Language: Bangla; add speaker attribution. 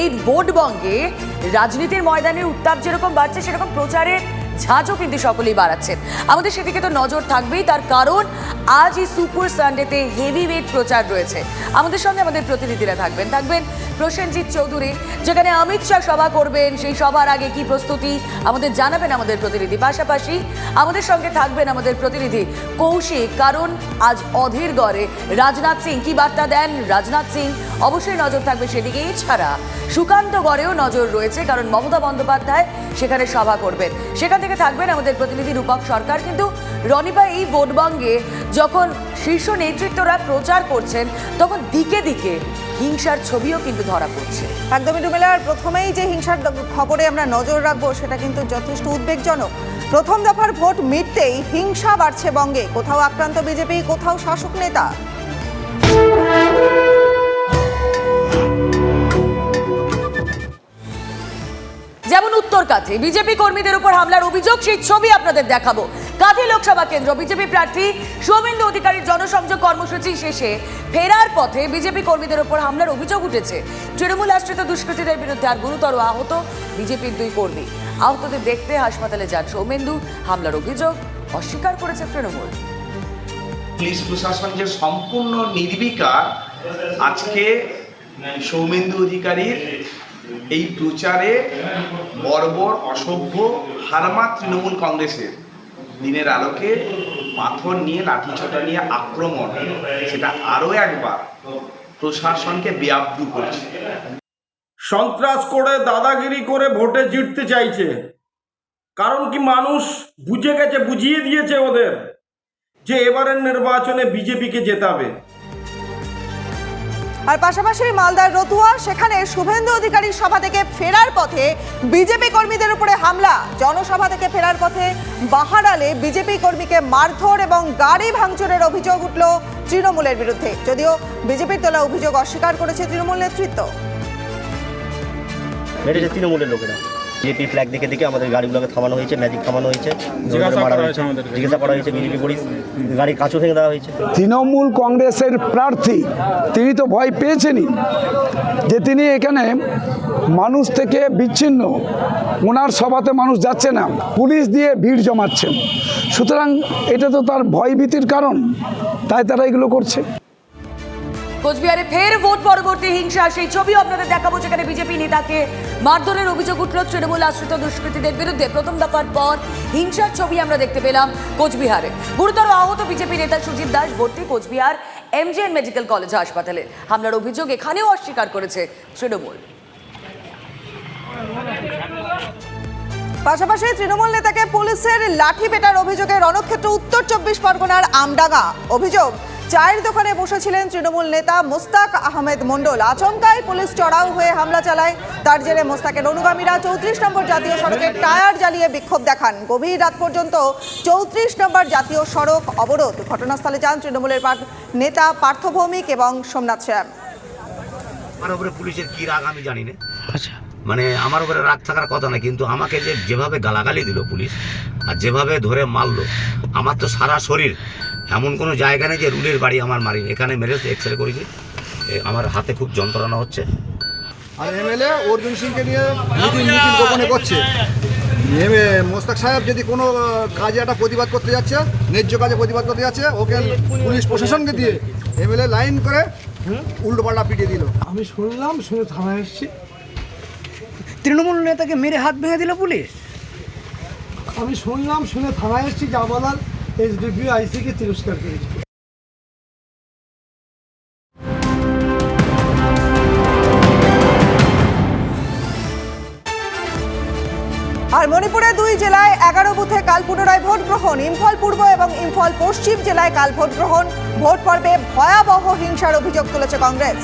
Speaker 1: এই ভোটবঙ্গে রাজনীতির ময়দানে উত্তাপ যেরকম বাড়ছে, সেরকম প্রচারের ঝাঁঝও কিন্তু সকলেই বাড়াচ্ছেন আমাদের সেদিকে তো নজর থাকবেই, তার কারণ আজ এই সুপার সানডেতে হেভি ওয়েট প্রচার রয়েছে। আমাদের সঙ্গে আমাদের প্রতিনিধিরা থাকবেন। থাকবেন প্রসেনজিৎ চৌধুরী, যেখানে অমিত শাহ সভা করবেন, সেই সভার আগে কি প্রস্তুতি আমাদের জানাবেন আমাদের প্রতিনিধি। পাশাপাশি আমাদের সঙ্গে থাকবেন আমাদের প্রতিনিধি কৌশিক, কারণ আজ অধীর গড়ে রাজনাথ সিং। কি বার্তা দেন রাজনাথ সিং? অবশ্যই নজর থাকবে সেদিকে। এছাড়া সুকান্ত গড়েও নজর রয়েছে, কারণ মমতা বন্দ্যোপাধ্যায় সেখানে সভা করবেন। সেখান থেকে থাকবেন আমাদের প্রতিনিধি রূপক সরকার। কিন্তু রনিবা এই ভোটবঙ্গে যখন শীর্ষ নেতৃত্বরা প্রচার করছেন, তখন দিকে দিকে হিংসার ছবিও কিন্তু ধরা পড়ছে।
Speaker 2: একদমই ডুমেলার প্রথমেই যে হিংসার খবরে আমরা নজর রাখব, সেটা কিন্তু যথেষ্ট উদ্বেগজনক। প্রথম দফার ভোট মিটতেই হিংসা বাড়ছে বঙ্গে। কোথাও আক্রান্ত বিজেপি, কোথাও শাসক নেতা।
Speaker 1: যেমন কাথে বিজেপি কর্মীদের উপর হামলার অভিযোগ, সেই ছবি আপনাদের দেখাবো। কাথি লোকসভা কেন্দ্র, বিজেপি প্রার্থী সৌমেন্দু অধিকারীর জনসংযোগ কর্মসূচি শেষে ফেরার পথে বিজেপি কর্মীদের উপর হামলার অভিযোগ উঠেছে। তৃণমূল আশ্রিত দুষ্কৃতীদের বিরুদ্ধে আর গুরুতর আহত বিজেপির দুই কর্মী। আহতদের দেখতে হাসপাতালে যান সৌমেন্দু। হামলার অভিযোগ অস্বীকার করেছে তৃণমূল।
Speaker 3: পুলিশ প্রশাসন যে সম্পূর্ণ নির্বিকার, আজকে সৌমেন্দু অধিকারীর এই প্রচারে বর্বর, অসভ্য হারমা তৃণমূল কংগ্রেসের দিনের আলোকে পাথর নিয়ে, লাঠিছোটা নিয়ে আক্রমণ, সেটা আরও একবার প্রশাসনকে বেআব্দু করছে।
Speaker 4: সন্ত্রাস করে, দাদাগিরি করে ভোটে জিততে চাইছে। কারণ কি মানুষ বুঝে গেছে, বুঝিয়ে দিয়েছে ওদের যে এবারের নির্বাচনে বিজেপিকে জেতাবে।
Speaker 2: আর পাশাপাশি মালদার রতুয়া, সেখানে শুভেন্দু অধিকারীর সভা থেকে ফেরার পথে বিজেপি কর্মীদের উপরে হামলা। জনসভা থেকে ফেরার পথে বাহারালে বিজেপি কর্মীকে মারধর এবং গাড়ি ভাঙচুরের অভিযোগ উঠল তৃণমূলের বিরুদ্ধে। যদিও বিজেপির তোলা অভিযোগ অস্বীকার করেছে তৃণমূল নেতৃত্ব।
Speaker 5: তৃণমূলের লোকেরা। বিজেপি ফ্ল্যাগ দেখে দেখে আমাদের গাড়িগুলোকে থামানো হয়েছে ম্যাজিক থামানো হয়েছে। জিজ্ঞাসা করা হয়েছে বিজেপি পুলিশ গাড়ির কাঁচও ভেঙে দেওয়া হয়েছে।
Speaker 6: তৃণমূল কংগ্রেসের প্রার্থী তিনি তো ভয় পেয়েছেনই যে তিনি এখানে মানুষ থেকে বিচ্ছিন্ন ওনার সভাতে মানুষ যাচ্ছে না পুলিশ দিয়ে ভিড় জমাচ্ছেন সুতরাং এটা তো তার ভয়ভীতির কারণ তাই তারা এগুলো করছে।
Speaker 1: কোচবিহারে ফের ভোট পরবর্তী হিংসা। সেই ছবিও আপনাদের দেখাবো যেখানে বিজেপি নেতাকে মারধরের অভিযোগ উঠল তৃণমূল আশ্রিত দুষ্কৃতীদের বিরুদ্ধে। প্রথম দফার পর হিংসার ছবি আমরা দেখতে পেলাম কোচবিহারে। গুরুতর আহত বিজেপি নেতা সুজিত দাস ভর্তি কোচবিহার এমজিএন মেডিকেল কলেজ হাসপাতালে। হামলার অভিযোগ এখানেও অস্বীকার করেছে তৃণমূল।
Speaker 2: পাশাপাশি তৃণমূল নেতাকে পুলিশের লাঠি পেটার অভিযোগে রণক্ষেত্র উত্তর চব্বিশ পরগনার আমডাঙ্গা। অভিযোগ চায়ের দোকানে বসেছিলেন তৃণমূল নেতা মুস্তাক আহমেদ মণ্ডল। আচমকায় পুলিশ চড়াও হয়ে হামলা চালায়। তার জেরে মোস্তাকের অনুগামীরা চৌত্রিশ নম্বর জাতীয় সড়কে টায়ার জ্বালিয়ে বিক্ষোভ দেখান। গভীর রাত পর্যন্ত চৌত্রিশ নম্বর জাতীয় সড়ক অবরোধ। ঘটনাস্থলে যান তৃণমূলের নেতা পার্থ ভৌমিক এবং সোমনাথ শ্যাম।
Speaker 7: আমার উপরে পুলিশের কি রাগ আমি জানি না। মানে আমার উপরে রাগ থাকার কথা না কিন্তু আমাকে যে যেভাবে গালাগালি দিল পুলিশ আর যেভাবে ধরে মারলো আমার তো সারা শরীর এমন কোনো জায়গা নেই যে রুলের বাড়ি আমার মারি এখানে মেরেছে এক্স রে করেছি। এ, আমার হাতে খুব যন্ত্রণা হচ্ছে।
Speaker 8: আর এমএলএ অর্জুন সিংকে নিয়ে মিটিং মিটিং গোপনে করছে। এমএ মোস্তাক সাহেব যদি কোনো কাজে একটা প্রতিবাদ করতে যাচ্ছে ন্যায্য কাজে প্রতিবাদ করতে যাচ্ছে ওকে পুলিশ প্রশাসনকে দিয়ে এমএলএ লাইন করে উল্টো পাল্টা পিটিয়ে দিল।
Speaker 9: আমি শুনলাম শুনে থানায় এসেছি।
Speaker 10: তৃণমূল নেতাকে মেরে হাত ভেঙে দিল পুলিশ?
Speaker 9: আমি শুনলাম শুনে থানায় এসেছি যা বলার আইসিকে তিরস্কার করেছি।
Speaker 2: আর মণিপুরের দুই জেলায় এগারো বুথে কাল পুনরায় ভোট গ্রহণ, ইম্ফল পূর্ব এবং ইম্ফল পশ্চিম জেলায় কাল ভোট গ্রহণ। ভোট পর্বে ভয়াবহ হিংসার অভিযোগ তুলেছে কংগ্রেস।